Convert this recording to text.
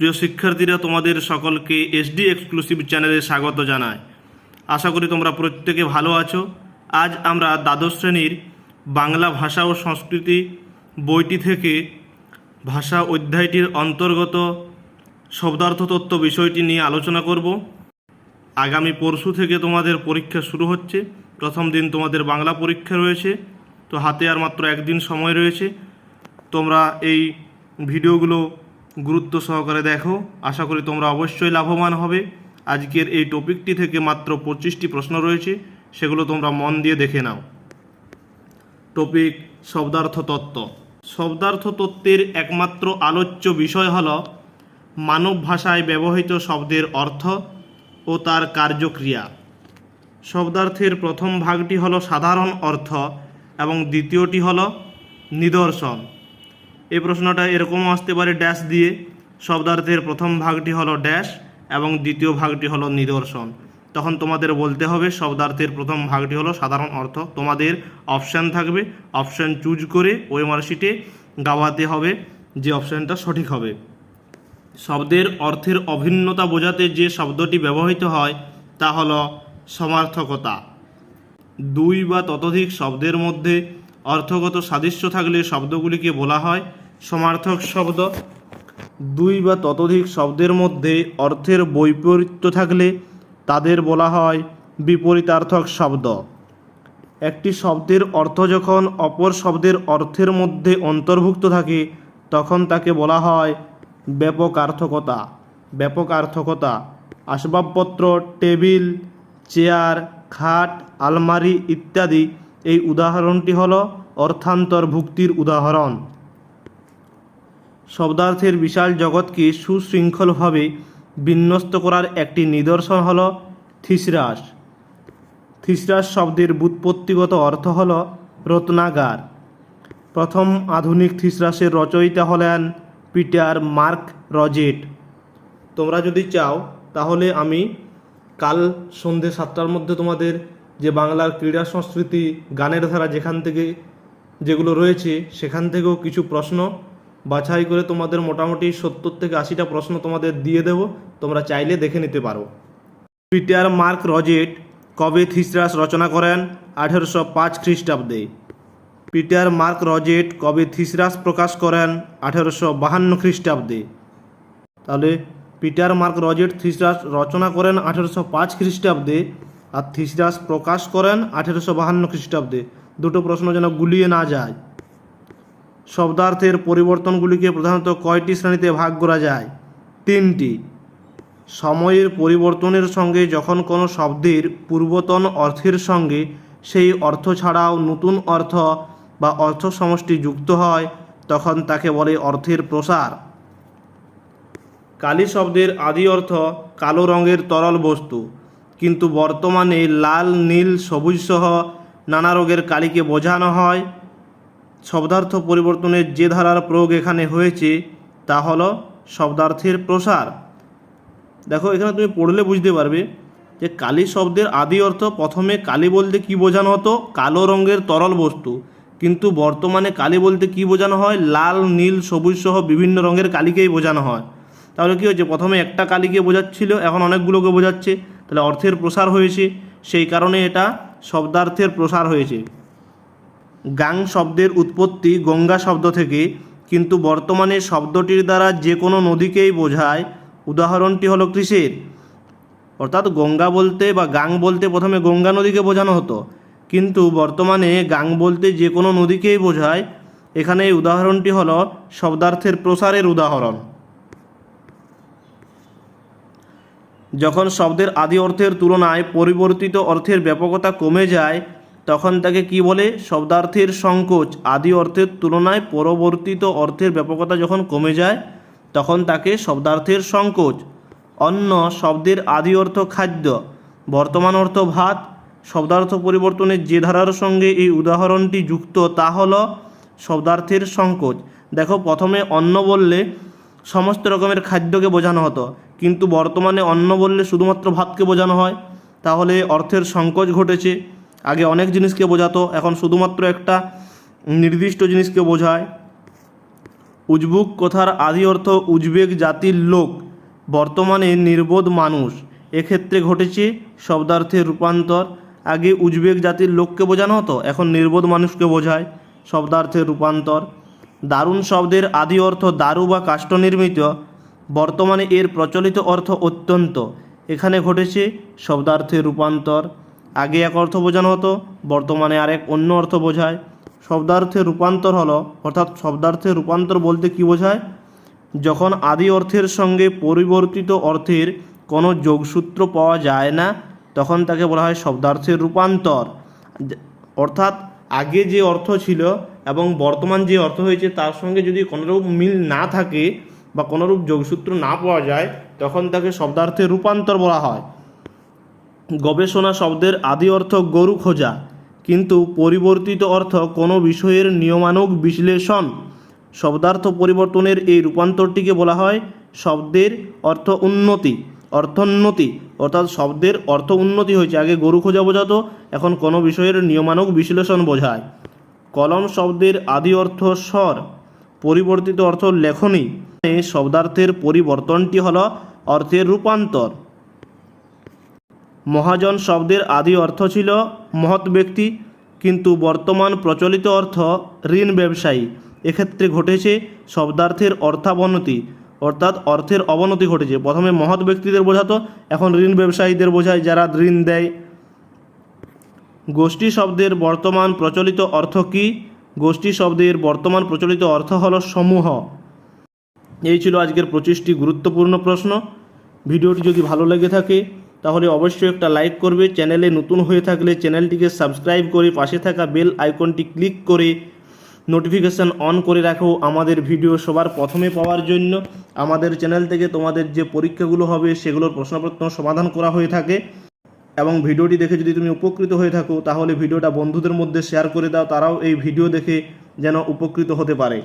প্রিয় শিক্ষার্থীরা, তোমাদের সকলকে এসডি এক্সক্লুসিভ চ্যানেলে স্বাগত জানায় আশা করি তোমরা প্রত্যেকে ভালো আছো। আজ আমরা দ্বাদশ শ্রেণির বাংলা ভাষা ও সংস্কৃতি বইটি থেকে ভাষা অধ্যায়টির অন্তর্গত শব্দার্থ তত্ত্ব বিষয়টি নিয়ে আলোচনা করব। আগামী পরশু থেকে তোমাদের পরীক্ষা শুরু হচ্ছে। প্রথম দিন তোমাদের বাংলা পরীক্ষা রয়েছে। তো হাতে আর মাত্র একদিন সময় রয়েছে। তোমরা এই ভিডিওগুলো গুরুত্ব সহকারে দেখো। আশা করি তোমরা অবশ্যই লাভবান হবে। আজকের এই টপিকটি থেকে মাত্র পঁচিশটি প্রশ্ন রয়েছে। সেগুলো তোমরা মন দিয়ে দেখে নাও। টপিক, শব্দার্থ তত্ত্ব। শব্দার্থ তত্ত্বের একমাত্র আলোচ্য বিষয় হল মানব ভাষায় ব্যবহৃত শব্দের অর্থ ও তার কার্যক্রিয়া। শব্দার্থের প্রথম ভাগটি হলো সাধারণ অর্থ এবং দ্বিতীয়টি হলো নিদর্শন। এই প্রশ্নটা এরকমও আসতে পারে ড্যাশ দিয়ে। শব্দার্থের প্রথম ভাগটি হলো ড্যাশ এবং দ্বিতীয় ভাগটি হলো নিদর্শন। তখন তোমাদের বলতে হবে, শব্দার্থের প্রথম ভাগটি হলো সাধারণ অর্থ। তোমাদের অপশান থাকবে অপশান চুজ করে ওই মার্কশিটে গাওয়াতে হবে যে অপশানটা সঠিক হবে। শব্দের অর্থের অভিন্নতা বোঝাতে যে শব্দটি ব্যবহৃত হয়, তা হলো সমার্থকতা। দুই বা ততোধিক শব্দের মধ্যে অর্থগত সাদৃশ্য থাকলে শব্দগুলিকে বলা হয় সমার্থক শব্দ। দুই বা ততোধিক শব্দের মধ্যে অর্থের বৈপরীত্য থাকলে তাদের বলা হয় বিপরীতার্থক শব্দ। একটি শব্দের অর্থ যখন অপর শব্দের অর্থের মধ্যে অন্তর্ভুক্ত থাকে, তখন তাকে বলা হয় ব্যাপকার্থকতা। ব্যাপকার্থকতা। আসবাবপত্র, টেবিল, চেয়ার, খাট, আলমারি ইত্যাদি। এই উদাহরণটি হল অর্থান্তর্ভুক্তির উদাহরণ। শব্দার্থের বিশাল জগৎকে সুশৃঙ্খলভাবে বিন্যস্ত করার একটি নিদর্শন হল থিসরাস। থিসরাস শব্দের ব্যুৎপত্তিগত অর্থ হল রত্নাগার। প্রথম আধুনিক থিসরাসের রচয়িতা হলেন পিটার মার্ক রজেট। তোমরা যদি চাও, তাহলে আমি কাল সন্ধে সাতটার মধ্যে তোমাদের যে বাংলার ক্রীড়া সংস্কৃতি গানের ধারা যেখান থেকে যেগুলো রয়েছে, সেখান থেকেও কিছু প্রশ্ন বাছাই করে তোমাদের মোটামুটি সত্তর থেকে আশিটা প্রশ্ন তোমাদের দিয়ে দেব। তোমরা চাইলে দেখে নিতে পারো। পিটার মার্ক রজেট কবে থিসরাস রচনা করেন? আঠেরোশো পাঁচ খ্রিস্টাব্দে। পিটার মার্ক রজেট কবে থিসরাস প্রকাশ করেন? আঠেরোশো বাহান্ন খ্রিস্টাব্দে। তাহলে পিটার মার্ক রজেট থিসরাস রচনা করেন আঠেরোশো পাঁচ খ্রিস্টাব্দে আর থিসরাস প্রকাশ করেন আঠেরোশো বাহান্ন খ্রিস্টাব্দে। দুটো প্রশ্ন যেন গুলিয়ে না যায়। শব্দার্থের পরিবর্তনগুলিকে প্রধানত কয়টি শ্রেণীতে ভাগ করা যায়? তিনটি। সময়ের পরিবর্তনের সঙ্গে যখন কোনো শব্দের পূর্বতন অর্থের সঙ্গে সেই অর্থ ছাড়াও নতুন অর্থ বা অর্থ সমষ্টি যুক্ত হয়, তখন তাকে বলে অর্থের প্রসার। কালি শব্দের আদি অর্থ কালো রঙের তরল বস্তু, কিন্তু বর্তমানে লাল, নীল, সবুজ সহ নানা রোগের কালিকে বোঝানো হয়। শব্দার্থ পরিবর্তনের যে ধারার প্রয়োগ এখানে হয়েছে, তা হলো শব্দার্থের প্রসার। দেখো, এখানে তুমি পড়লে বুঝতে পারবে যে কালি শব্দের আদি অর্থ প্রথমে কালি বলতে কি বোঝানো হতো? কালো রঙের তরল বস্তু। কিন্তু বর্তমানে কালি বলতে কি বোঝানো হয়? লাল, নীল, সবুজ সহ বিভিন্ন রঙের কালিকেই বোঝানো হয়। তাহলে কী হচ্ছে প্রথমে একটা কালিকে বোঝাচ্ছিল, এখন অনেকগুলোকে বোঝাচ্ছে। তাহলে অর্থের প্রসার হয়েছে। সেই কারণে এটা শব্দার্থের প্রসার হয়েছে। গাং শব্দের উৎপত্তি গঙ্গা শব্দ থেকে, কিন্তু বর্তমানে শব্দটির দ্বারা যে কোনো নদীকেই বোঝায়। উদাহরণটি হলো কৃষির। অর্থাৎ গঙ্গা বলতে বা গাং বলতে প্রথমে গঙ্গা নদীকে বোঝানো হতো। কিন্তু বর্তমানে গাং বলতে যে কোনো নদীকেই বোঝায়। এখানে এই উদাহরণটি হলো শব্দার্থের প্রসারের উদাহরণ। যখন শব্দের আদি অর্থের তুলনায় পরিবর্তিত অর্থের ব্যাপকতা কমে যায় তখন তাকে কি বলে? শব্দার্থের সংকোচ আদি অর্থের তুলনায় পরবর্তিত অর্থের ব্যাপকতা যখন কমে যায়, তখন তাকে শব্দার্থের সংকোচ। অন্য শব্দের আদি অর্থ খাদ্য। বর্তমান অর্থ ভাত। শব্দার্থ পরিবর্তনের যে ধারার সঙ্গে এই উদাহরণটি যুক্ত তা হল শব্দার্থের সংকোচ। দেখো, প্রথমে অন্ন বললে সমস্ত রকমের খাদ্যকে বোঝানো হতো, কিন্তু বর্তমানে অন্ন বললে শুধুমাত্র ভাতকে বোঝানো হয়। তাহলে অর্থের সংকোচ ঘটেছে। আগে অনেক জিনিসকে বোঝাতো, এখন শুধুমাত্র একটা নির্দিষ্ট জিনিসকে বোঝায়। উজবুক কথার আদি অর্থ উজবেক জাতির লোক, বর্তমানে নির্বোধ মানুষ। এক্ষেত্রে ঘটেছে শব্দার্থের রূপান্তর। আগে উজবেক জাতির লোককে বোঝানো হতো, এখন নির্বোধ মানুষকে বোঝায় শব্দার্থের রূপান্তর। দারুণ শব্দের আদি অর্থ দারু বা কাষ্ঠ নির্মিত, বর্তমানে এর প্রচলিত অর্থ অত্যন্ত। এখানে ঘটেছে শব্দার্থের রূপান্তর। আগে এক অর্থ বোঝানো হতো, বর্তমানে আরেক অন্য অর্থ বোঝায়। শব্দার্থের রূপান্তর হলো, অর্থাৎ শব্দার্থের রূপান্তর বলতে কি বোঝায়? যখন আদি অর্থের সঙ্গে পরিবর্তিত অর্থের কোনো যোগসূত্র পাওয়া যায় না, তখন তাকে বলা হয় শব্দার্থের রূপান্তর। অর্থাৎ আগে যে অর্থ ছিল এবং বর্তমান যে অর্থ হয়েছে, তার সঙ্গে যদি কোনোরূপ মিল না থাকে বা কোনোরূপ যোগসূত্র না পাওয়া যায়, তখন তাকে শব্দার্থের রূপান্তর বলা হয়। গবেষণা শব্দের আদি অর্থ গরু খোঁজা। কিন্তু পরিবর্তিত অর্থ কোনো বিষয়ের নিয়মানুগ বিশ্লেষণ শব্দার্থ পরিবর্তনের এই রূপান্তরটিকে বলা হয় শব্দের অর্থ উন্নতি, অর্থোন্নতি, অর্থাৎ শব্দের অর্থ উন্নতি হয়েছে। আগে গরু খোঁজা বোঝাতো, এখন কোনো বিষয়ের নিয়মানুগ বিশ্লেষণ বোঝায়। কলম শব্দের আদি অর্থ স্বর, পরিবর্তিত অর্থ লেখনী। শব্দার্থের পরিবর্তনটি হল অর্থের রূপান্তর। মহাজন শব্দের আদি অর্থ ছিল মহৎ ব্যক্তি, কিন্তু বর্তমান প্রচলিত অর্থ ঋণ ব্যবসায়ী। এক্ষেত্রে ঘটেছে শব্দার্থের অর্থাবনতি, অর্থাৎ অর্থের অবনতি ঘটেছে। প্রথমে মহৎ ব্যক্তিদের বোঝাতো, এখন ঋণ ব্যবসায়ীদের বোঝায় যারা ঋণ দেয়। গোষ্ঠী শব্দের বর্তমান প্রচলিত অর্থ কী? গোষ্ঠী শব্দের বর্তমান প্রচলিত অর্থ হল সমূহ। এই ছিল আজকের পঁচিশটি গুরুত্বপূর্ণ প্রশ্ন। ভিডিওটি যদি ভালো লেগে থাকে তাহলে অবশ্যই একটা লাইক করবে। চ্যানেলে নতুন হয়ে থাকলে চ্যানেলটিকে সাবস্ক্রাইব করে পাশে থাকা বেল আইকনটি ক্লিক করে নোটিফিকেশান অন করে রাখো আমাদের ভিডিও সবার প্রথমে পাওয়ার জন্য। আমাদের চ্যানেল থেকে তোমাদের যে পরীক্ষাগুলো হবে, সেগুলোর প্রশ্নপত্র সমাধান করা হয়ে থাকে। এবং ভিডিওটি দেখে যদি তুমি উপকৃত হয়ে থাকো, তাহলে ভিডিওটা বন্ধুদের মধ্যে শেয়ার করে দাও। তারাও এই ভিডিও দেখে যেন উপকৃত হতে পারে।